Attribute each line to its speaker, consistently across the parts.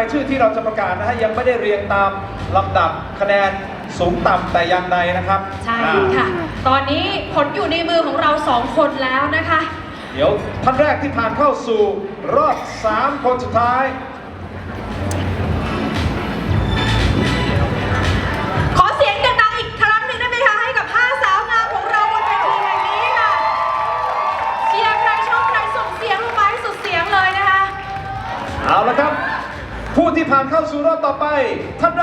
Speaker 1: รายชื่อที่เราจะประกาศนะฮะยังไม่ได้เรียงตามลำดับคะแนนสูงต่ำแต่อย่างใดนะครับ
Speaker 2: ใช่
Speaker 1: อ่า
Speaker 2: ค่ะ ตอนนี้ผลอยู่ในมือของเราสองคนแล้วนะคะ
Speaker 1: เดี๋ยวท่านแรกที่ผ่านเข้าสู่รอบ 3 คนสุดท้าย ต่อไปท่าน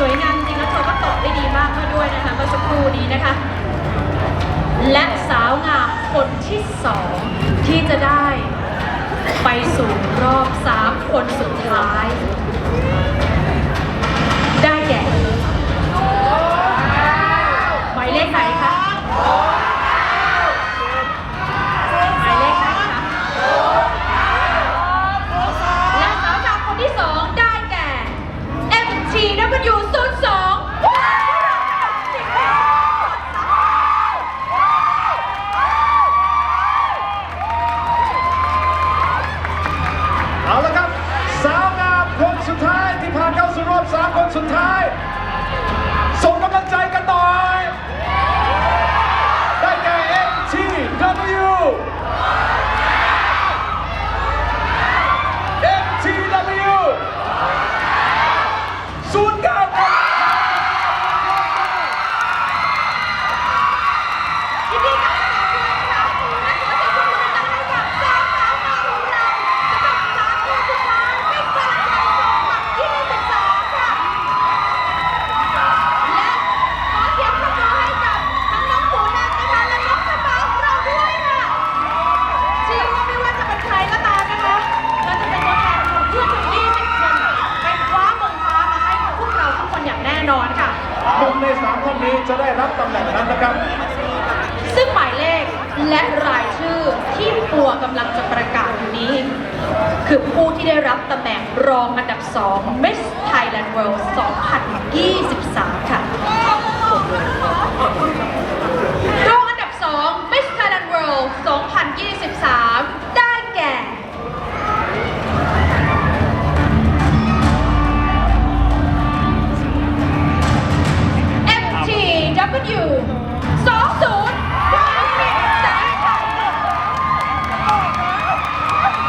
Speaker 1: สวยงา
Speaker 2: มจริงแล้วเธอก็ตอบได้ดีมากด้วยนะคะเมื่อสักครู่นี้นะคะ และสาวงามคนที่สองที่จะได้ไปสู่รอบสามคนสุดท้าย ได้แก่หมายเลขไหน
Speaker 1: จะ
Speaker 2: ได้รับ
Speaker 1: ตำแหน่งนั้นนะครับ
Speaker 2: ซึ่งหมายเลขและรายชื่อที่ปัวกำลังจะประกาศอยู่นี้ คือผู้ที่ได้รับตำแหน่งรองอันดับ 2 Miss Thailand World 2023 ค่ะ MTW 20แสนชัย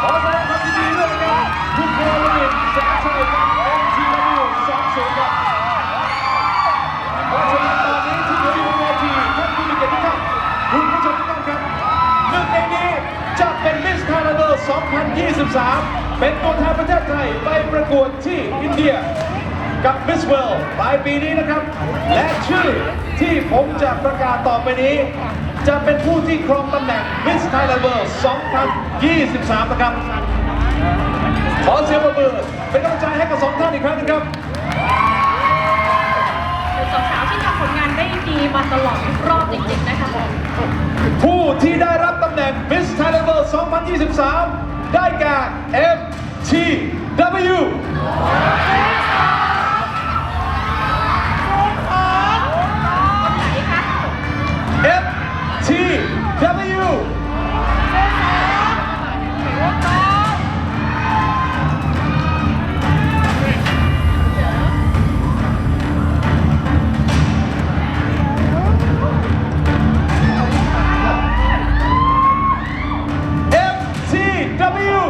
Speaker 1: ขอแสดงความยินดีด้วยนะครับคุณพลวิทย์แสงชัยครับ MTW 20ครับเพราะฉะนั้นตอนนี้ที่เหลืออยู่บนเวทีท่านผู้มีเกียรติทุกท่านคุณผู้ชมทุกท่านครับหนึ่งในนี้จะเป็น Miss Thailand World 2023 เป็นตัวแทนประเทศไทยไปประกวดที่อินเดีย กับ Miss World ปลายปีนี้นะครับ และชื่อที่ผมจะประกาศต่อไปนี้ จะเป็นผู้ที่ครองตำแหน่ง Miss Thailand World 2023 นะครับ ขอเสียงปรบมือเป็นกำลังใจให้กับสองท่านอีกครั้งหนึงครับ
Speaker 2: เป็นสองสาวที่ทำผลงานได้ดีมาตลอดทุกรอบจริงๆนะคะ
Speaker 1: ผู้ที่ได้รับตำแหน่ง Miss Thailand World 2023 ได้แก่ MTW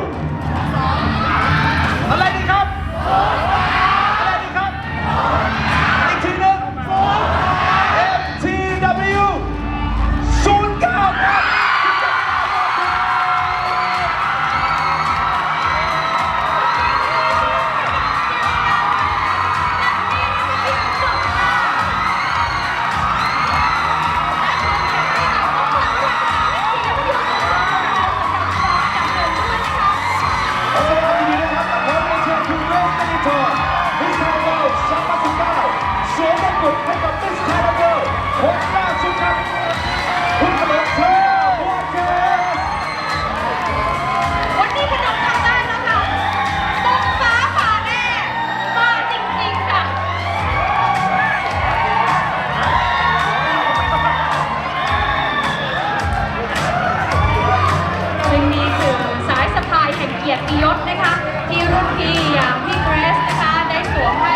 Speaker 1: อ็ นะ
Speaker 2: คะที่รุ่นพี่อย่างพี่เกรสนะคะได้สวมให้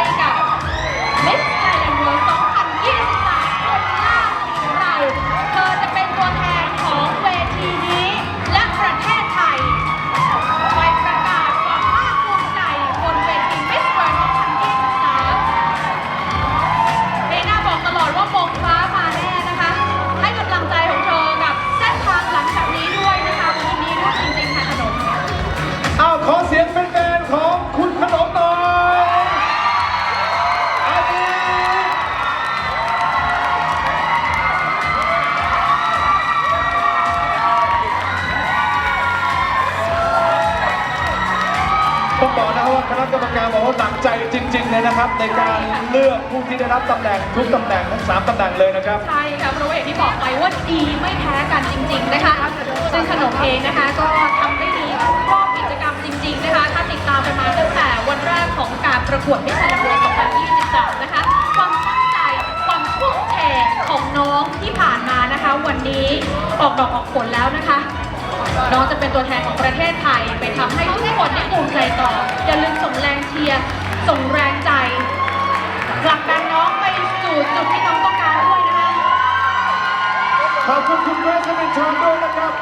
Speaker 2: นะครับว่าค
Speaker 1: ณะกรรมการบอกว่าหนักใจจริงๆเลยนะครับ ในการเลือกผู้ที่ได้รับตำแหน่งทุกตำแหน่งทั้งสามตำแหน่งเลยนะครับ
Speaker 2: ใช่ค่ะเพราะว่าอย่างที่บอกไปว่าดีไม่แพ้กันจริง ๆนะคะซึ่งขนมเองนะคะก็ทำได้ดีกรอบกิจกรรมจริง ๆนะคะ ถ้าติดตามกันมาตั้งแต่วันแรกของการประกวดมิสแกรนด์เวิลด์2023นะคะ ความตั้งใจความทุ่มเทของน้องที่ผ่านมานะคะ วันนี้ออกดอกออกผลแล้วนะคะ น้องจะเป็นตัวแทนของประเทศไทย ไปทำให้ทุกคนได้ภูมิใจต่อ อย่าลืมส่งแรงเชียร์ ส่งแรงใจหลักดันน้องไปสู่จุดที่น้องต้องการด้วยนะคะ
Speaker 1: ขอบคุณคุณเกรซเป็นชานด้วยนะครับ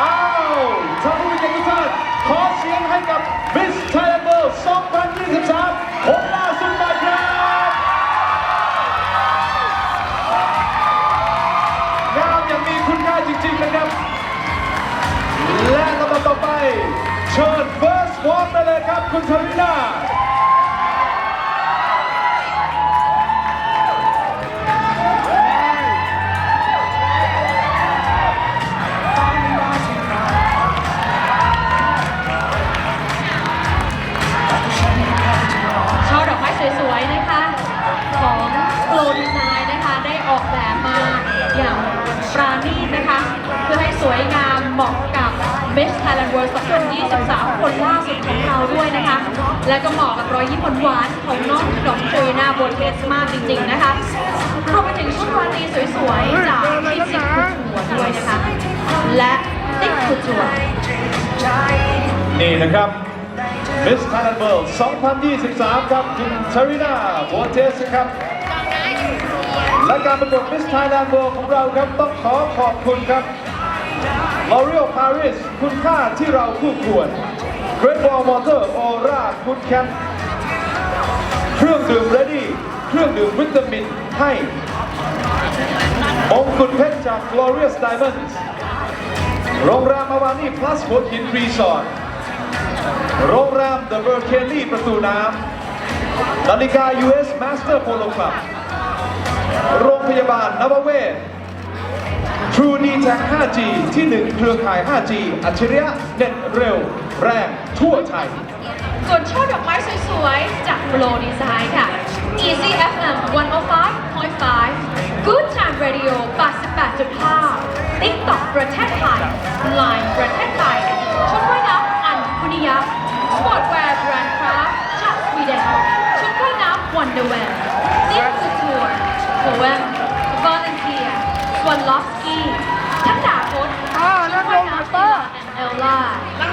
Speaker 1: อ้าวท่านผู้มีเกียรติทุกท่านขอเสียงให้กับมิสไทเบิล2023 ต่อไป เชิญ First Walk ได้เลยครับ คุณชรินา
Speaker 2: Thailand World 2023 คนล่าสุดของเราด้วยนะคะ และก็เหมาะกับรอยยิ้มหวานๆของน้องดอกเทรีนาโบเทสมากจริง ๆนะคะรวมไปถึงชุดราตรีสวยๆจากที่ซิกคูจัวด้วยนะคะ และติ๊กคูจัว
Speaker 1: นี่นะครับ Miss Thailand World 2023 ครับคุณชรินาโบเทสครับและการประกวด Miss Thailand World ของเราครับต้องขอขอบคุณครับ L'Oreal Paris คุณค่าที่เราคู่ควร Great Wall Water Aura Good Camp เครื่องดื่ม Ready เครื่องดื่มวิตามินให้มงกุฎเพชรจาก Glorious Diamonds โรงแรมอาวานี่ plus หัวหินรีสอร์ทโรงแรม The v e r k e l y ประตูน้ำนาฬิกา US Master Polo Club โรงพยาบาลนวเวศ True d t a c 5G ที่ 1 เครือข่าย 5G อัจฉริยะเด็ดเร็ว แรงทั่วไทย
Speaker 2: ส่วนช่อดอกไม้สวยๆ จากโปรดีไซน์ค่ะ Easy FM 105.5 Good Time Radio 88.5 TikTok ประเทศไทย Line ประเทศไทยชุดว่ายน้ำอันคุณิยะสปอร์ตแวร์แบรนด์คราฟจากสวีเดนชุดว่ายน้ำวันเดอร์แวร์นี่คือทัวร์โคเวนวอลเนเทียส่วนลอส กดาพจน์ชุดว่ายน้ำ Ella and Ella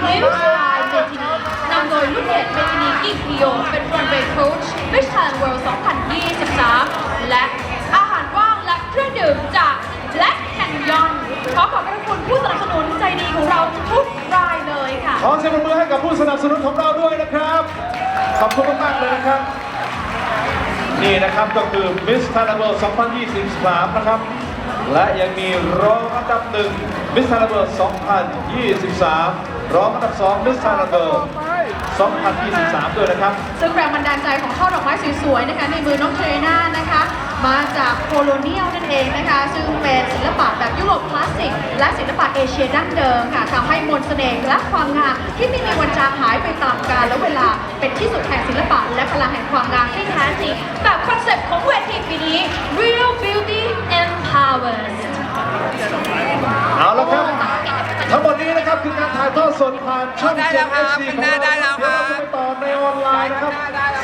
Speaker 2: New Style Bikini นำโดยลูกเกดเบกินีกิพิโยเป็นรันเวย์โค้ชวิช a นเวิลด์2023 และอาหารว่างและเครื่องดื่มจาก Black Canyon ขอขอบพระคุณผู้สนับสนุนใจดีของเราทุกรายเลยค่ะ
Speaker 1: ขอเสียงปรบมือให้กับผู้สนับสนุนของเราด้วยนะครับ ขอบคุณมากๆเลยนะครับ นี่นะครับก็คือ Miss Thailand World 2023 นะครับ และยังมีรองอันดับหนึ่ง Miss Thailand World 2023 รองอันดับสอง Miss Sarabeb 2023 ด้วยนะครับ
Speaker 2: ซึ่งแรงบันดาลใจของช่อดอกไม้สวยๆนะคะในมือน้องเทรน่านะคะ มาจากโคโลเนียลนั่นเองนะคะ ซึ่งเป็นศิลปะแบบยุโรปคลาสสิก และศิลปะเอเชียดั้งเดิมค่ะทำให้มนต์เสน่ห์และความงามที่ไม่มีวันจางหายไปตามกาลและเวลา เป็นที่สุดแห่งศิลปะและพลังแห่งความงามที่แท้จริงแบบคอนเซ็ปต์ของ
Speaker 1: เวทีปีนี้ Real Beauty and เอาละครับ ทั้ง
Speaker 3: หมดนี้นะครับ
Speaker 1: คือ
Speaker 3: การถ่ายทอดสดผ่านช่องได้เจ็ดเอรัดีของ
Speaker 1: เราแล้วคเดี๋ยรัวบไปต่อในออนไลน์นะครับ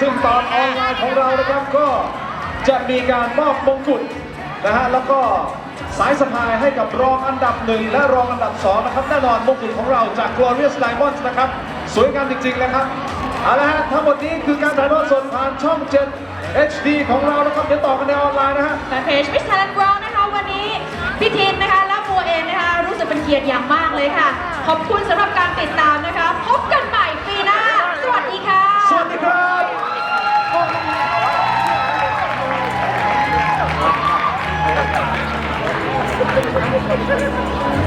Speaker 1: ซึ่งตอนออนไลน์ของเรานะครับก็จะมีการมอบมงกุฎนะฮะแล้วก็สายสะพายให้กับรองอันดับหนึ่งและรองอันดับสองนะครับแน่นอนมงกุฎของเราจาก Glorious Diamonds นะครับสวยงามจริงๆนะครับเอาละฮะทั้งหมดนี้คือการถ่ายทอดสดผ่านช่อง 7 HD ของเรานะครับเดี๋ยวต่อกันในออนไลน์นะฮะ
Speaker 2: My page is Thailand เกียรติอย่างมากเลยค่ะ ขอบคุณสำหรับการติดตามนะคะ พบกันใหม่ปีหน้า สวัสดีค่ะ
Speaker 1: สวัสดีครับ